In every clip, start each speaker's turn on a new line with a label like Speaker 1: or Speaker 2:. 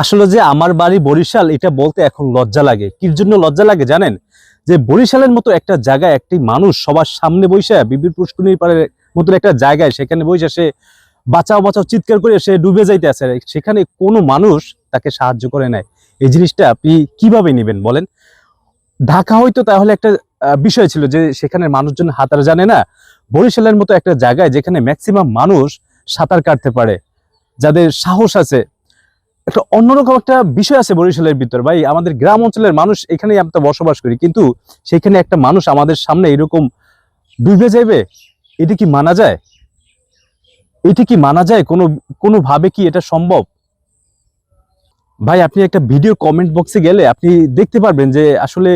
Speaker 1: আসলে যে আমার বাড়ি বরিশাল, এটা বলতে এখন লজ্জা লাগে। কির জন্য লজ্জা লাগে জানেন? যে বরিশালের মতো একটা জায়গায় একটি মানুষ সবার সামনে বসে, বিবির পুষ্করণীর পাড়ের মতো একটা জায়গায়, সেখানে বসে সে বাঁচাও বাঁচাও, চিৎকার করে সে ডুবে যাইতে আছে। সেখানে কোনো মানুষ তাকে সাহায্য করে নেয় এই জিনিসটা আপনি কীভাবে নেবেন বলেন? ঢাকা হয়তো তাহলে একটা বিষয় ছিল যে সেখানে মানুষজন হাতার জানে না। বরিশালের মতো একটা জায়গায় যেখানে ম্যাক্সিমাম মানুষ সাঁতার কাটতে পারে, যাদের সাহস আছে। একটা অন্যরকম একটা বিষয় আছে বরিশালের ভিতর। ভাই, আমাদের গ্রাম অঞ্চলের মানুষ এখানেই আমরা বসবাস করি, কিন্তু সেখানে একটা মানুষ আমাদের সামনে এরকম ডুবে যাবে এটা কি মানা যায়? এটা কি মানা যায়? কোনো, কোনোভাবে কি এটা সম্ভব? ভাই, আপনি একটা ভিডিও কমেন্ট বক্সে গেলে আপনি দেখতে পারবেন যে আসলে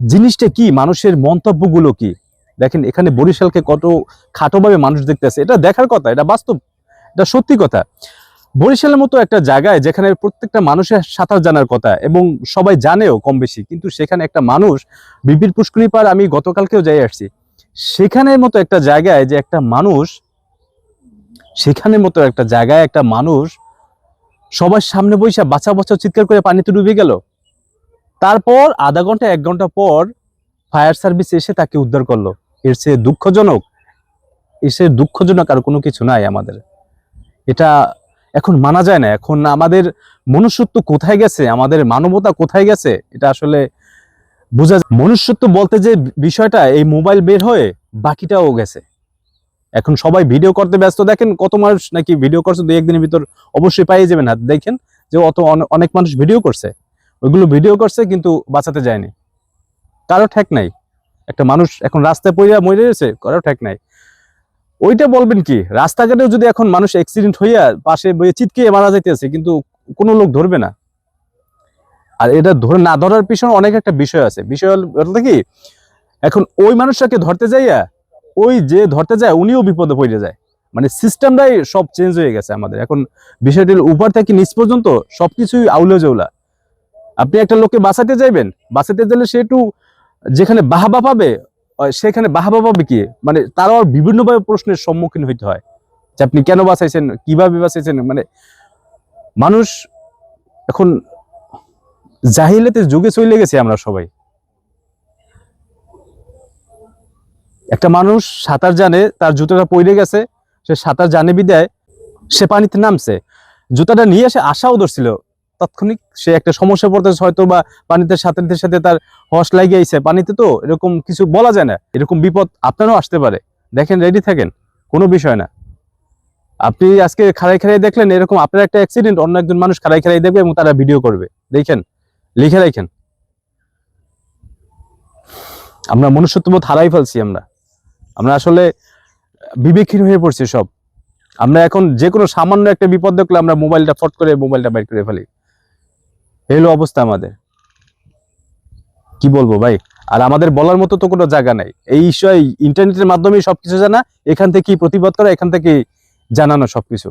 Speaker 1: জিনিসটা কি, মানুষের মন্তব্যগুলো কি। দেখেন, এখানে বরিশালকে কত খাটোভাবে মানুষ দেখতেছে। এটা দেখার কথা, এটা বাস্তব, এটা সত্যি কথা। বরিশালের মতো একটা জায়গায় যেখানে প্রত্যেকটা মানুষের সাঁতার জানার কথা এবং সবাই জানেও কম বেশি, কিন্তু সেখানে একটা মানুষ বিপির পুষ্করী পার আমি গতকালকেও যাই আসছি, সেখানের মতো একটা জায়গায় যে একটা মানুষ, সেখানের মতো একটা জায়গায় একটা মানুষ সবার সামনে বৈশা বাচ্চা বাচ্চা চিৎকার করে পানিতে ডুবে গেল। তারপর আধা ঘণ্টা, এক ঘণ্টা পর ফায়ার সার্ভিস এসে তাকে উদ্ধার করল। এর চেয়ে দুঃখজনক এসে দুঃখজনক আর কোনো কিছু নাই আমাদের। এটা এখন মানা যায় না। এখন আমাদের মনুষ্যত্ব কোথায় গেছে? আমাদের মানবতা কোথায় গেছে? এটা আসলে বোঝা মনুষ্যত্ব বলতে যে বিষয়টা, এই মোবাইল বের হয়ে বাকিটাও গেছে। এখন সবাই ভিডিও করতে ব্যস্ত। দেখেন কত মানুষ নাকি ভিডিও করছে, দুই একদিনের ভিতর অবশ্যই পাইয়ে যাবেন হাত। দেখেন যে অত অনেক মানুষ ভিডিও করছে। ওইগুলো ভিডিও করছে কিন্তু বাঁচাতে যায়নি। কারও ঠেক নাই। একটা মানুষ এখন রাস্তায় পড়িয়া মরে গেছে, কারও ঠেক নাই। ওইটা বলবেন কি? রাস্তাঘাটেও যদি এখন মানুষ অ্যাক্সিডেন্ট হইয়া পাশে বইয়ে চিৎকে মারা যাইতেছে, কিন্তু কোনো লোক ধরবে না। আর এটা ধরে না ধরার পিছনে অনেক একটা বিষয় আছে। বিষয় কি? এখন ওই মানুষটাকে ধরতে যাইয়া, ওই যে ধরতে যায়, উনিও বিপদে পড়ে যায়। মানে সিস্টেমটাই সব চেঞ্জ হয়ে গেছে আমাদের। এখন বিষয়টি উপর থেকে নিচ পর্যন্ত সবকিছুই আউলে জৌলা আপনি একটা লোককে বাঁচাতে যাইবেন। বাঁচাতে গেলে সে একটু যেখানে বাহাবা পাবে সেখানে বাহাবা পাবে কি? মানে তারও বিভিন্নভাবে প্রশ্নের সম্মুখীন হইতে হয়। যে আপনি কেন বাঁচাইছেন? কীভাবে বাঁচাইছেন? মানে মানুষ এখন জাহিলাতের যুগে চলে গেছে আমরা সবাই। একটা মানুষ সাঁতার জানে, তার জুতোটা পড়ে গেছে, সে সাঁতার জানে বিদায়, সে পানিতে নামছে। জুতাটা নিয়ে এসে আশাও ধরছিল তাৎক্ষণিক সে একটা সমস্যা পড়তেছে হয়তো বা পানিতে সাঁতারদের সাথে তার হস লাগিয়ে আইছে। পানিতে তো এরকম কিছু বলা যায় না। এরকম বিপদ আপনারও আসতে পারে। দেখেন রেডি থাকেন, কোনো বিষয় না। আপনি আজকে খাড়াই খাড়াই দেখলেন, এরকম আপনার একটা অ্যাক্সিডেন্ট অন্য একজন মানুষ খাড়াই খাড়াই দেখবে এবং তারা ভিডিও করবে। দেখেন, লিখে রাখেন। আমরা মনুষ্যত্ববোধ হারাই ফেলছি আমরা। আমরা আসলে বিবেকহীন হয়ে পড়ছি সব। আমরা এখন যে কোনো সামান্য একটা বিপদ দেখলে আমরা মোবাইলটা ফট করে মোবাইলটা বাইর করে ফেলি। এই হলো অবস্থা আমাদের। কি বলব ভাই? আর আমাদের বলার মতো তো কোনো জায়গা নাই। এই ইস্যু ইন্টারনেটের মাধ্যমে সবকিছু জানা, এখান থেকেই প্রতিবাদ করা, এখান থেকে জানানো সবকিছু।